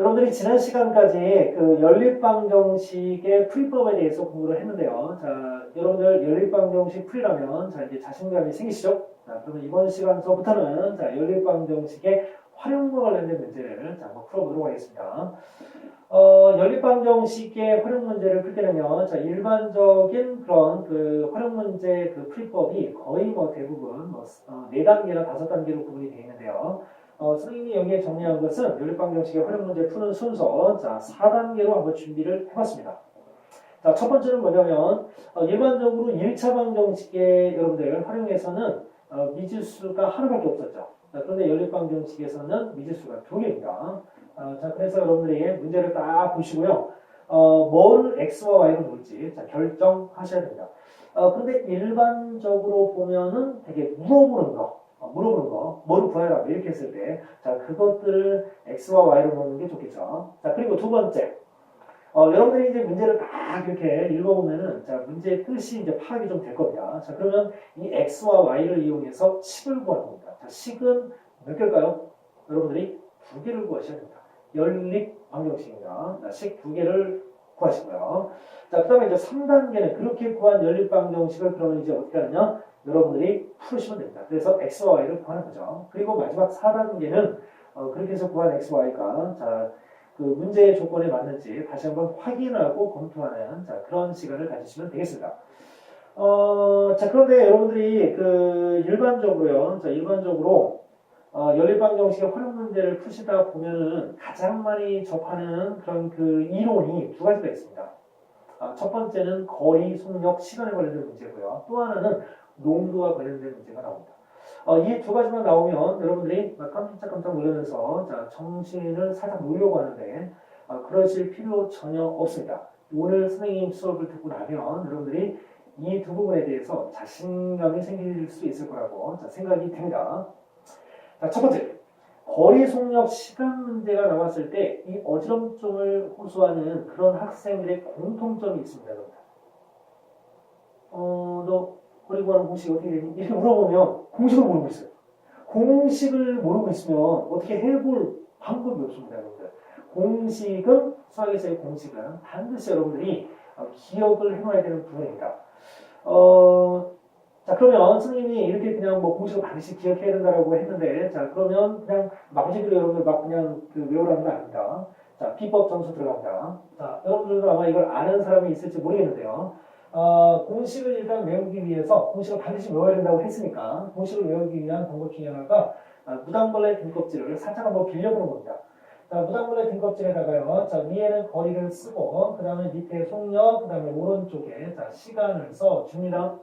여러분들이 지난 시간까지 그 연립방정식의 풀이법에 대해서 공부를 했는데요. 자, 여러분들 연립방정식 풀이라면 자, 이제 자신감이 생기시죠? 자, 그러면 이번 시간서부터는 자, 연립방정식의 활용과 관련된 문제를 자, 한번 풀어보도록 하겠습니다. 어, 연립방정식의 활용 문제를 풀 때는요, 자, 일반적인 그런 그 활용 문제 그 풀이법이 거의 뭐 대부분 뭐, 어, 4단계나 5단계로 구분이 되어 있는데요. 어, 선생님이 여기에 정리한 것은 연립방 정식의 활용 문제 푸는 순서, 자, 4단계로 한번 준비를 해봤습니다. 자, 첫 번째는 뭐냐면, 어, 일반적으로 1차 방정식의 여러분들 활용해서는 어, 미지수가 하나밖에 없었죠. 자, 그런데 연립방정식에서는 미지수가 두 개입니다. 어, 자, 그래서 여러분들이 문제를 딱 보시고요. 어, 뭐를 x와 y로 놓을지 자, 결정하셔야 됩니다. 어, 근데 일반적으로 보면은 되게 물어보는 거, 어, 물어보는 거, 뭐를 구해라 이렇게 했을 때, 자, 그것들을 x와 y로 놓는 게 좋겠죠. 자, 그리고 두 번째, 어, 여러분들이 이제 문제를 딱 이렇게 읽어보면은, 자, 문제의 뜻이 이제 파악이 좀 될 겁니다. 자, 그러면 이 x와 y를 이용해서 식을 구하는 겁니다. 자, 식은 몇 개일까요? 여러분들이 두 개를 구하셔야 됩니다. 연립 방정식입니다. 자, 식두 개를 구하시고요. 자, 그 다음에 이제 3단계는 그렇게 구한 연립 방 정식을 그러면 이제 어떻게 하느냐? 여러분들이 풀으시면 됩니다. 그래서 x와 y를 구하는 거죠. 그리고 마지막 4단계는 어, 그렇게 해서 구한 x, y가 자, 그 문제의 조건에 맞는지 다시 한번 확인하고 검토하는 자, 그런 시간을 가지시면 되겠습니다. 어, 자, 그런데 여러분들이 그 일반적으로요. 자, 일반적으로 어, 연립방 정식의 활용 문제를 푸시다 보면은 가장 많이 접하는 그런 그 이론이 두 가지가 있습니다. 아, 첫 번째는 거리, 속력, 시간에 관련된 문제고요. 또 하나는 농도와 관련된 문제가 나옵니다. 어, 이 두 가지만 나오면 여러분들이 막 깜짝깜짝 놀라면서 자, 정신을 살짝 놓으려고 하는데 어, 그러실 필요 전혀 없습니다. 오늘 선생님 수업을 듣고 나면 여러분들이 이 두 부분에 대해서 자신감이 생길 수 있을 거라고 자, 생각이 됩니다. 자, 첫 번째. 거리 속력 시간 문제가 나왔을 때 이 어지럼증을 호소하는 그런 학생들의 공통점이 있습니다. 어, 너 구하는 공식이 어떻게 되니? 이렇게 물어보면 공식을 모르고 있어요. 공식을 모르고 있으면 어떻게 해볼 방법이 없습니다. 여러분들. 공식은 수학에서의 공식은 반드시 여러분들이 어, 기억을 해놔야 되는 부분입니다. 어, 자 그러면 선생님이 이렇게 그냥 뭐 공식을 반드시 기억해야 된다라고 했는데 자 그러면 그냥 마구잡이로 여러분들 막 그냥 그 외우라는 건 아닙니다. 자 비법 점수 들어갑니다. 자 여러분들도 아마 이걸 아는 사람이 있을지 모르겠는데요. 어, 공식을 일단 외우기 위해서 공식을 반드시 외워야 된다고 했으니까 공식을 외우기 위한 방법 중에 하나가 아, 무당벌레 등껍질을 살짝 한번 빌려보는 겁니다. 자, 무당벌레 등껍질에다가요. 자, 위에는 거리를 쓰고 그 다음에 밑에 속력, 그 다음에 오른쪽에 자, 시간을 써 줍니다.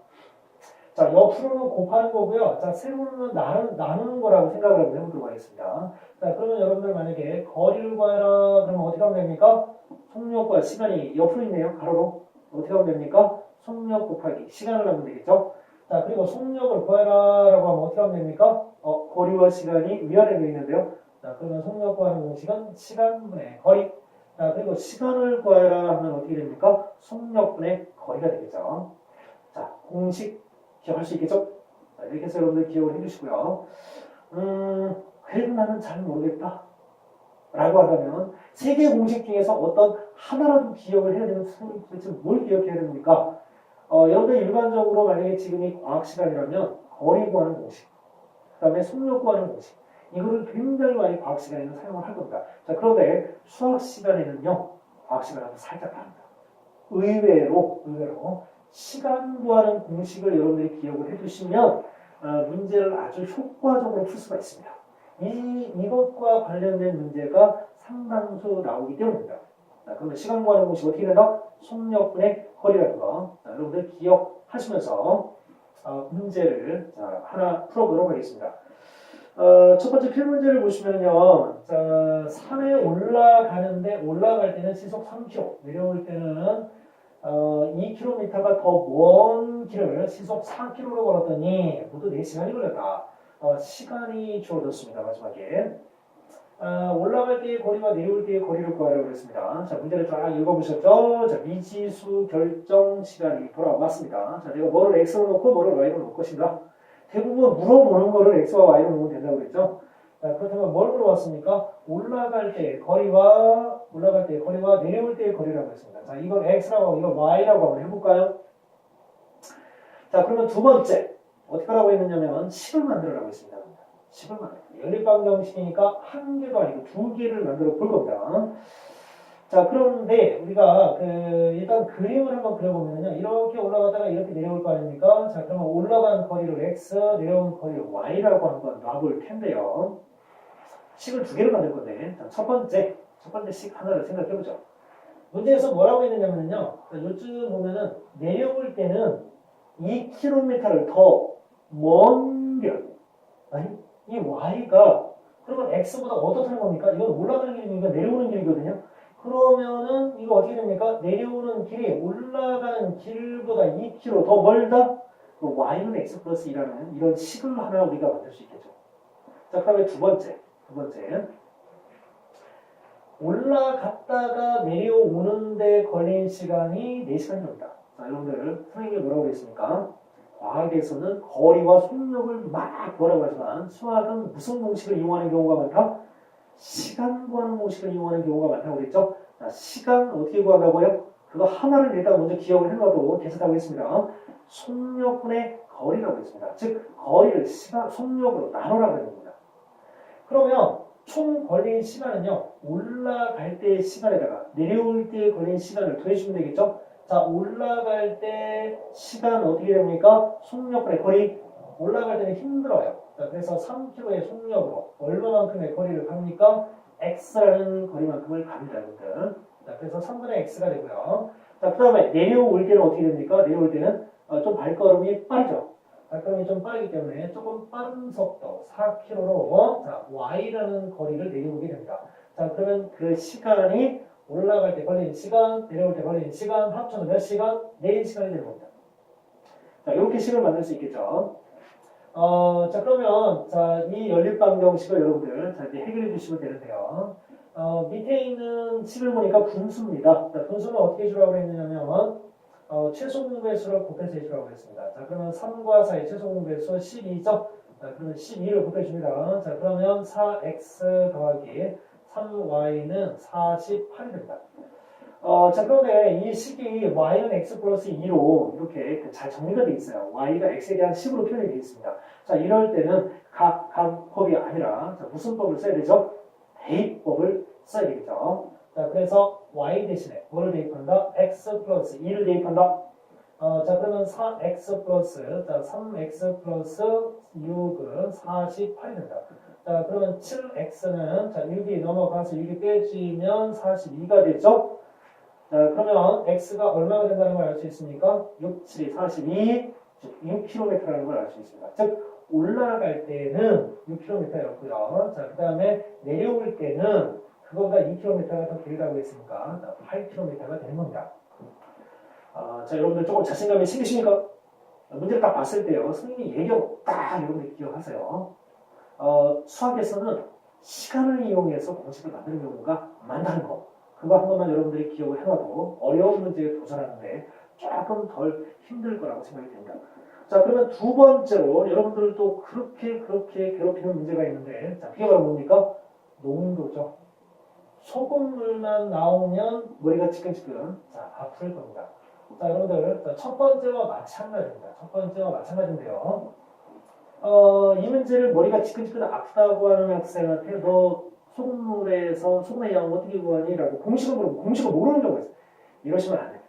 자, 옆으로는 곱하는 거고요. 자, 세로는 나누, 나누는 거라고 생각을 한번 해보도록 하겠습니다. 자, 그러면 여러분들 만약에 거리를 구하라 그러면 어떻게 하면 됩니까? 속력과 시간이 옆으로 있네요. 가로로. 어떻게 하면 됩니까? 속력 곱하기 시간을 하면 되겠죠? 자, 그리고 속력을 구하라 라고 하면 어떻게 하면 됩니까? 어, 거리와 시간이 위아래로 있는데요. 자, 그러면 속력 구하는 공식은 시간분의 거리. 자, 그리고 시간을 구하라 하면 어떻게 됩니까? 속력분의 거리가 되겠죠. 자, 공식 기억할 수 있겠죠? 자, 이렇게 해서 여러분들 기억을 해주시고요. 음, 그래도 나는 잘 모르겠다. 라고 하다면 세개 공식 중에서 어떤 하나라도 기억을 해야 되는 선생님 도대체 뭘 기억해야 됩니까? 어, 여러분들 일반적으로 만약에 지금이 과학 시간이라면 거리 구하는 공식, 그 다음에 속력 구하는 공식 이거를 굉장히 많이 과학 시간에는 사용을 할 겁니다. 자 그런데 수학 시간에는요 과학 시간하고 살짝 다릅니다. 의외로 의외로 시간 구하는 공식을 여러분들이 기억을 해두시면 어, 문제를 아주 효과적으로 풀 수가 있습니다. 이, 이것과 관련된 문제가 상당수 나오기 때문입니다. 자, 그러면 시간 구하는 공식 어떻게 된다? 속력분의 거리라는 거. 자, 여러분들 기억하시면서 어, 문제를 자, 하나 풀어보도록 하겠습니다. 어, 첫 번째 필문제를 보시면요. 자, 산에 올라가는데 올라갈 때는 시속 3km, 내려올 때는 어, 2km가 더 먼 길을 시속 4km로 걸었더니 모두 4시간이 걸렸다. 어, 시간이 주어졌습니다. 마지막에. 어, 올라갈 때의 거리와 내려올 때의 거리를 구하라고 그랬습니다. 자, 문제를 쫙 읽어보셨죠? 자, 미지수 결정 시간이 돌아왔습니다. 자, 내가 뭐를 x로 놓고 뭐를 y로 놓을 것인가? 대부분 물어보는 거를 x와 y로 놓으면 된다고 그랬죠? 자, 자, 그렇다면 뭘 물어봤습니까? 올라갈 때 거리와 올라갈 때 거리와 내려올 때의 거리라고 했습니다. 자, 이건 x라고 하고 이건 y라고 한번 해볼까요? 자, 그러면 두 번째 어떻게 하라고 했느냐면 식을 만들어라고 했습니다. 식을 만들어. 연립방정식이니까 한 개도 아니고 두 개를 만들어 볼 겁니다. 자, 그런데 우리가 그 일단 그림을 한번 그려보면요. 이렇게 올라갔다가 이렇게 내려올 거 아닙니까? 자, 그러면 올라간 거리를 x, 내려온 거리를 y라고 한번 놔볼 텐데요. 식을 두 개를 만들 건데, 자, 첫 번째, 첫 번째 식 하나를 생각해 보죠. 문제에서 뭐라고 했느냐면요. 자, 요즘 보면은 내려올 때는 2km를 더먼 길, 아니, 이 y가 그러면 x보다 어떻다는 겁니까? 이건 올라가는 길이니까 내려오는 길이거든요. 그러면은 이거 어떻게 됩니까? 내려오는 길이 올라가는 길보다 2km 더 멀다? 그럼 y는 x 플러스 2라는 이런 식을 하나 우리가 만들 수 있겠죠. 자, 그 다음에 두 번째, 두 번째. 올라갔다가 내려오는데 걸린 시간이 4시간입니다. 자, 여러분들, 선생님이 뭐라고 그랬습니까? 과학에서는 거리와 속력을 막 뭐라고 하지만 수학은 무슨 공식을 이용하는 경우가 많다? 시간 구하는 공식을 이용하는 경우가 많다고 그랬죠? 자, 시간 어떻게 구한다고요? 그거 하나를 일단 먼저 기억을 해놔도 괜찮다고 했습니다. 속력분의 거리라고 했습니다. 즉, 거리를 시간, 속력으로 나누라고 하는 겁니다. 그러면 총 걸린 시간은요, 올라갈 때의 시간에다가 내려올 때 걸린 시간을 더해주면 되겠죠? 자, 올라갈 때 시간 어떻게 됩니까? 속력분의 거리. 올라갈 때는 힘들어요. 자, 그래서 3km의 속력으로 얼마만큼의 거리를 갑니까? x라는 거리만큼을 갑니다, 여러분들. 자, 그래서 3분의 x가 되고요. 자, 그 다음에 내려올 때는 어떻게 됩니까? 내려올 때는 어, 좀 발걸음이 빠르죠. 발걸음이 좀 빠르기 때문에 조금 빠른 속도 4km로 자, y라는 거리를 내려오게 됩니다. 자, 그러면 그 시간이 올라갈 때 걸리는 시간, 내려올 때 걸리는 시간, 합쳐서 몇 시간? 4시간이 되는 겁니다. 자, 이렇게 식을 만들 수 있겠죠. 어, 자, 그러면, 자, 이 연립방정식을 여러분들, 자, 이제 해결해 주시면 되는데요. 어, 밑에 있는 식을 보니까 분수입니다. 자, 분수는 어떻게 해주라고 했느냐면, 어, 최소 공배수를 곱해서 해주라고 했습니다. 자, 그러면 3과 4의 최소 공배수 12죠? 자, 그러면 12를 곱해줍니다. 자, 그러면 4x 더하기 3y는 48이 됩니다. 어, 자, 그런데 이 식이 y는 x 플러스 2로 이렇게 그잘 정리가 되어 있어요. y가 x에 대한 식으로 표현이 되어 있습니다. 자, 이럴 때는 각, 각 법이 아니라, 자, 무슨 법을 써야 되죠? 대입법을 써야 되겠죠. 자, 그래서 y 대신에 뭐를 대입한다? x 플러스 2를 대입한다. 어, 자, 그러면 4x 플러스, 자, 3x 플러스 6은 48이 된다. 자, 그러면 7x는, 자, 6이 넘어가서 6이 빼지면 42가 되죠? 자, 그러면 x가 얼마가 된다는 걸 알 수 있습니까? 6, 7이 42, 즉 6km라는 걸 알 수 있습니다. 즉, 올라갈 때는 6km였고요. 자, 그 다음에 내려올 때는 그거보다 2km가 더 길다고 했으니까 8km가 되는 겁니다. 아, 자, 여러분들 조금 자신감이 생기십니까? 문제를 딱 봤을 때요. 선생님이 얘기하고 딱 여러분들 기억하세요. 어, 수학에서는 시간을 이용해서 공식을 만드는 경우가 많다는 거. 그거 한 번만 여러분들이 기억을 해놔도 어려운 문제에 도전하는데 조금 덜 힘들 거라고 생각이 됩니다. 자, 그러면 두 번째로 여러분들도 그렇게 그렇게 괴롭히는 문제가 있는데 자, 그게 바로 뭡니까? 농도죠. 소금물만 나오면 머리가 지끈지끈 자, 아플 겁니다. 자, 여러분들 자, 첫 번째와 마찬가지입니다. 첫 번째와 마찬가지인데요. 어, 이 문제를 머리가 지끈지끈 아프다고 하는 학생한테 너 소금물에서 소금의 양을 어떻게 구하니? 라고 공식을 물으면 공식을 모르는 경우가 있어요. 이러시면 안 됩니다.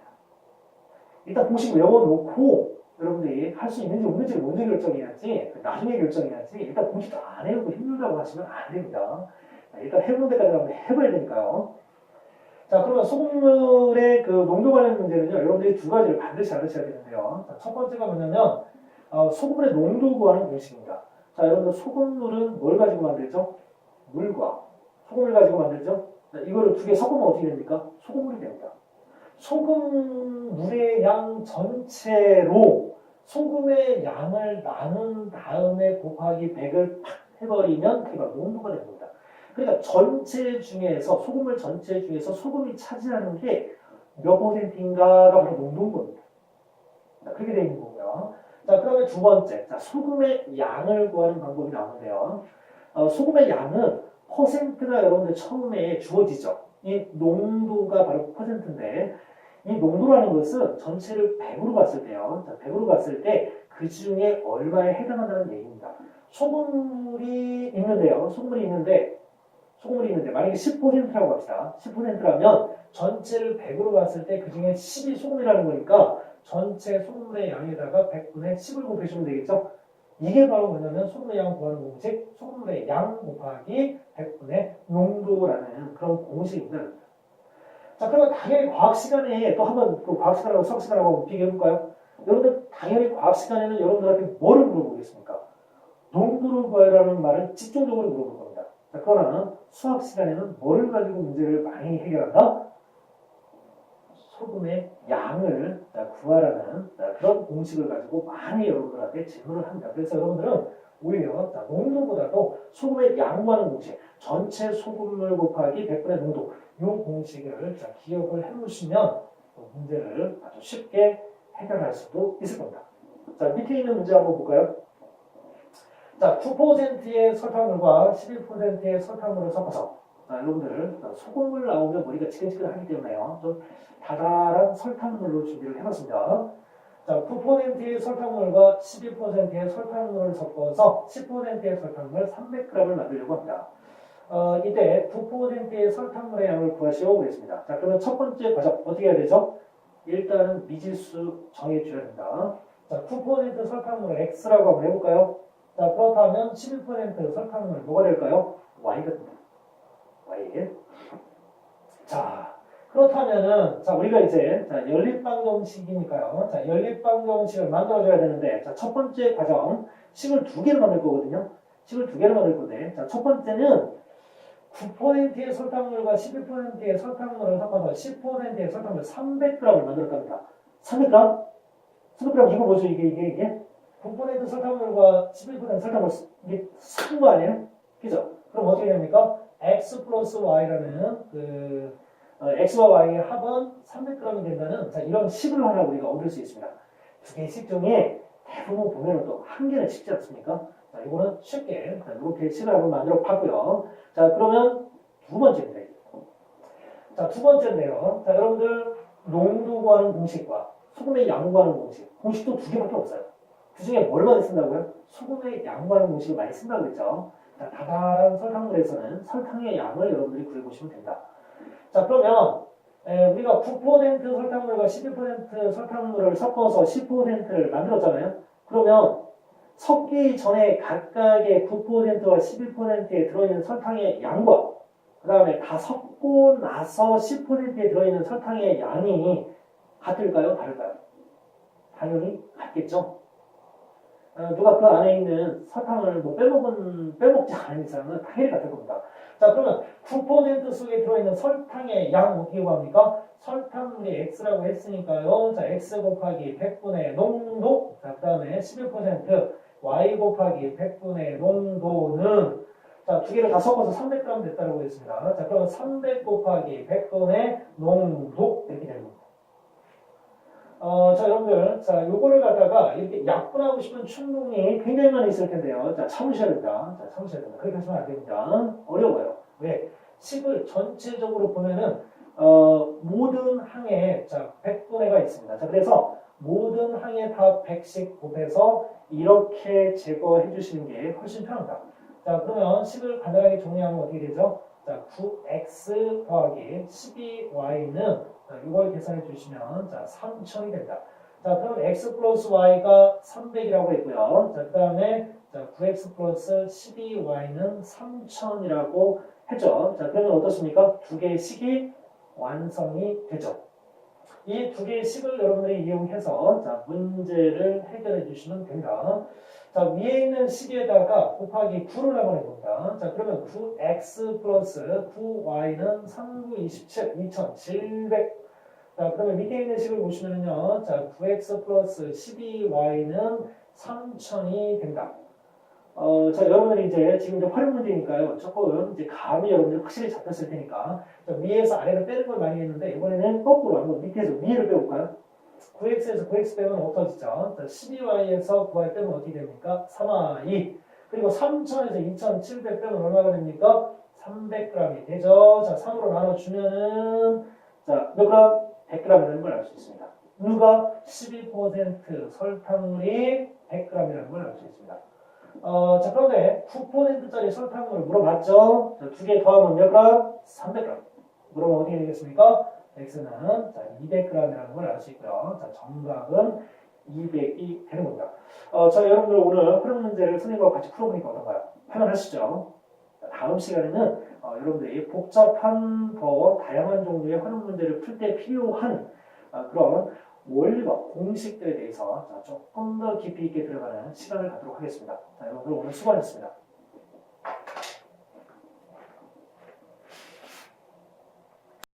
일단 공식 외워놓고 여러분들이 할 수 있는지 없는지 먼저 결정해야지 나중에 결정해야지 일단 공식도 안 해보고 힘들다고 하시면 안 됩니다. 자, 일단 해본 데까지 한번 해봐야 되니까요. 자 그러면 소금물의 그 농도 관련 문제는요 여러분들이 두 가지를 반드시 알으셔야 되는데요. 자, 첫 번째가 뭐냐면 어, 소금물의 농도 구하는 공식입니다. 자 여러분들 소금물은 뭘 가지고 만들죠? 물과 소금을 가지고 만들죠? 자, 이거를 두 개 섞으면 어떻게 됩니까? 소금물이 됩니다. 소금물의 양 전체로 소금의 양을 나눈 다음에 곱하기 100을 팍 해버리면 그게 농도가 됩니다. 그러니까 전체 중에서 소금물 전체 중에서 소금이 차지하는 게 몇 퍼센트인가가 바로 농도인 겁니다. 자, 그렇게 되어 있는 거고요. 자, 그러면 두 번째. 자, 소금의 양을 구하는 방법이 나오는데요. 어, 소금의 양은 퍼센트가 여러분들 처음에 주어지죠. 이 농도가 바로 퍼센트인데 이 농도라는 것은 전체를 100으로 봤을 때요. 자, 100으로 봤을 때 그 중에 얼마에 해당한다는 얘기입니다. 소금물이 있는데요. 소금물이 있는데 소금물이 있는데 만약에 10%라고 합시다. 10%라면 전체를 100으로 봤을 때 그 중에 10이 소금이라는 거니까 전체 소금물의 양에다가 100분의 10을 곱해주면 되겠죠? 이게 바로 뭐냐면 소금의 양 구하는 공식, 소금의 양 곱하기 100분의 농도라는 그런 공식입니다. 자, 그러면 당연히 과학 시간에 또 한번 그 과학 시간하고 수학 시간하고 비교해 볼까요? 여러분들 당연히 과학 시간에는 여러분들한테 뭐를 물어보겠습니까? 농도를 구하라는 말을 집중적으로 물어볼 겁니다. 자, 그러나 수학 시간에는 뭐를 가지고 문제를 많이 해결한다? 소금의 양을 자, 구하라는 자, 그런 공식을 가지고 많이 여러분들한테 질문을 합니다. 그래서 여러분들은 오히려 자, 농도보다도 소금의 양 구하는 공식, 전체 소금물 곱하기 100분의 농도 이 공식을 자, 기억을 해놓으시면 또 문제를 아주 쉽게 해결할 수도 있을 겁니다. 자, 밑에 있는 문제 한번 볼까요? 자, 9%의 설탕물과 11%의 설탕물을 섞어서 자, 여러분들 자, 소금물 나오면 머리가 지끈지끈하기 때문에요. 좀 달달한 설탕물로 준비를 해봤습니다. 자, 9%의 설탕물과 11%의 설탕물을 섞어서 10%의 설탕물 300g을 만들려고 합니다. 어, 이때 9%의 설탕물의 양을 구하시오 보겠습니다. 자, 그러면 첫 번째 과정 어떻게 해야 되죠? 일단은 미지수 정해줘야 된다. 자, 9% 설탕물을 x라고 한번 해볼까요? 자, 그렇다면 11% 설탕물 뭐가 될까요? y가 됩니다. y. 자, 그렇다면은 자 우리가 이제 자 연립방 정식이니까요. 자 연립방 정식을 만들어줘야 되는데 자 첫 번째 과정 식을 두 개를 만들 거거든요. 식을 두 개를 만들 건데 자 첫 번째는 9%의 설탕물과 11%의 설탕물을 섞어서 10%의 설탕물 300g을 만들 겁니다. 300g? 300g 이거 뭐죠? 이게 이게 이게 9% 설탕물과 11% 설탕물 이게 섞은 거 아니에요? 그죠? 그럼 어떻게 됩니까? x 플러스 y라는 그 어, x와 y의 합은 300g이 된다는 자, 이런 식을 하나 우리가 얻을 수 있습니다. 두 개의 식 중에 대부분 보면은 또한 개는 쉽지 않습니까? 자, 이거는 쉽게 자, 이렇게 식을 한번 만들어 봤고요. 자, 그러면 두 번째입니다. 자, 두 번째인데요. 자, 여러분들 농도 구하는 공식과 소금의 양 구하는 공식. 공식도 두 개밖에 없어요. 그 중에 뭘 많이 쓴다고요? 소금의 양 구하는 공식을 많이 쓴다고 했죠. 자, 다달한 설탕물에서는 설탕의 양을 여러분들이 구해보시면 된다. 자, 그러면 에, 우리가 9% 설탕물과 11% 설탕물을 섞어서 10%를 만들었잖아요. 그러면 섞기 전에 각각의 9%와 11%에 들어있는 설탕의 양과 그 다음에 다 섞고 나서 10%에 들어있는 설탕의 양이 같을까요? 다를까요? 당연히 같겠죠. 어, 누가 그 안에 있는 설탕을 뭐 빼먹은, 빼먹지 않은 이상은 당연히 같을 겁니다. 자, 그러면 9% 속에 들어있는 설탕의 양 어떻게 구합니까? 설탕물이 x라고 했으니까요. 자, x 곱하기 100분의 농도. 자, 그 다음에 11% y 곱하기 100분의 농도는 자, 두 개를 다 섞어서 300g 됐다고 했습니다. 자, 그러면 300 곱하기 100분의 농도 이렇게 되는 겁니다. 어, 자, 여러분들, 자, 요거를 갖다가 이렇게 약분하고 싶은 충동이 굉장히 많이 있을 텐데요. 자, 참으셔야 된다. 자, 참으셔야 된다. 그렇게 하시면 안 됩니다. 어려워요. 왜? 식을 전체적으로 보면은, 어, 모든 항에, 자, 100분의가 있습니다. 자, 그래서 모든 항에 다 100씩 곱해서 이렇게 제거해 주시는 게 훨씬 편합니다. 자, 그러면 식을 간단하게 정리하면 어떻게 되죠? 자, 9x 더하기 12y는 자, 이걸 계산해 주시면 자, 3천이 된다. 자, 그럼 x 플러스 y가 300이라고 했고요. 자, 그 다음에 자, 9x 플러스 12y는 3천이라고 했죠. 자, 그러면 어떻습니까? 두 개의 식이 완성이 되죠. 이 두 개의 식을 여러분들이 이용해서 자, 문제를 해결해 주시면 됩니다. 자, 위에 있는 식에다가 곱하기 9를 한번 해봅니다. 자, 그러면 9x 플러스 9y는 3, 9, 27, 2700. 자, 그러면 밑에 있는 식을 보시면요. 자, 9x 플러스 12y는 3000이 된다. 어, 자, 여러분들이 이제 지금 이제 활용 문제니까요. 조금 이제 감이 여러분들 확실히 잡혔을 테니까. 자, 위에서 아래로 빼는 걸 많이 했는데, 이번에는 거꾸로 한번 밑에서 위를 빼볼까요? 9x에서 9x 빼면 없어지죠. 자, 12y에서 9y 빼면 어떻게 됩니까? 3y. 그리고 3,000에서 2,700 빼면 얼마가 됩니까? 300g이 되죠. 자, 3으로 나눠주면은 자, 몇 그램? 100g이라는 걸 알 수 있습니다. 누가 12% 설탕물이 100g이라는 걸 알 수 있습니다. 어, 자, 그런데 9%짜리 설탕물을 물어봤죠? 두개 더하면 몇 그램? 300g. 물어보면 어떻게 되겠습니까? X는 자, 200g이라는 걸 있고요. 자, 정답은 200이 되는 겁니다. 어, 자, 여러분들 오늘 흐름 문제를 선생님과 같이 풀어보니까 어떤가요? 할만하시죠? 자, 다음 시간에는 어, 여러분들이 복잡한 더 다양한 종류의 흐름 문제를 풀 때 필요한 어, 그런 원리와 공식들에 대해서 자, 조금 더 깊이 있게 들어가는 시간을 갖도록 하겠습니다. 자, 여러분들 오늘 수고하셨습니다.